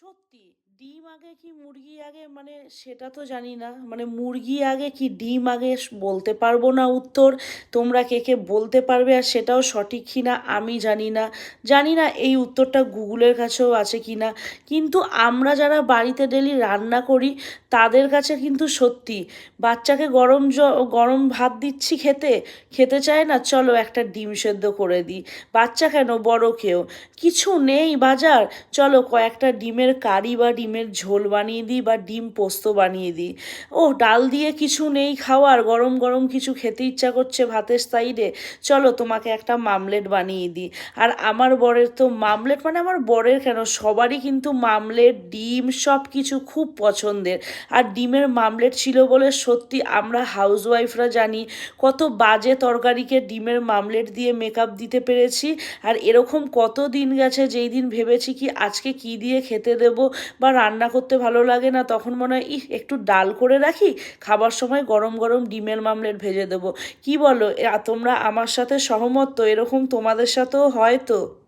সত্যি, ডিম আগে কি মুরগি আগে? মানে সেটা তো জানি না। মানে মুরগি আগে কি ডিম আগে বলতে পারব না উত্তর? তোমরা কে কে বলতে পারবে আর সেটাও সঠিক কি না, আমি জানি না। জানি না এই উত্তরটা গুগলের কাছেও আছে কি না। কিন্তু আমরা যারা বাড়িতে ডেলি রান্না করি, তাদের কাছে কিন্তু সত্যি। বাচ্চাকে গরম জ, গরম ভাত দিচ্ছি খেতে খেতে চায় না, চলো একটা ডিম সেদ্ধ করে দিই। বাচ্চা কেন? বড় কেউ। কিছু নেই বাজার। চলো কয়েকটা ডিমের কারি বা ডিমের ঝোল বানিয়ে দিই বা ডিম পোস্ত বানিয়ে দিই। ও ডাল দিয়ে কিছু নেই খাওয়ার, গরম গরম কিছু খেতে ইচ্ছা করছে ভাতের সাইডে। চলো তোমাকে একটা মামলেট বানিয়ে দিই। আর আমার বরের তো মামলেট মানে আমার বরের কেন? সবারই কিন্তু মামলেট, ডিম সব কিছু খুব পছন্দের। আর ডিমের মামলেট ছিল বলে সত্যি আমরা হাউসওয়াইফরা জানি, কত বাজে তরকারিকে ডিমের মামলেট দিয়ে মেকআপ দিতে পেরেছি। আর এরকম কত দিন গেছে যেই দিন ভেবেছি কি আজকে কি দিয়ে খেতে দেব বা রান্না করতে ভালো লাগে না, তখন মনে হয়, ইহ, একটু ডাল করে রাখি, খাবার সময় গরম গরম ডিমের মামলেট ভেজে দেবো। কি বলো? তোমরা আমার সাথে সহমত তো? এরকম তোমাদের সাথেও হয় তো?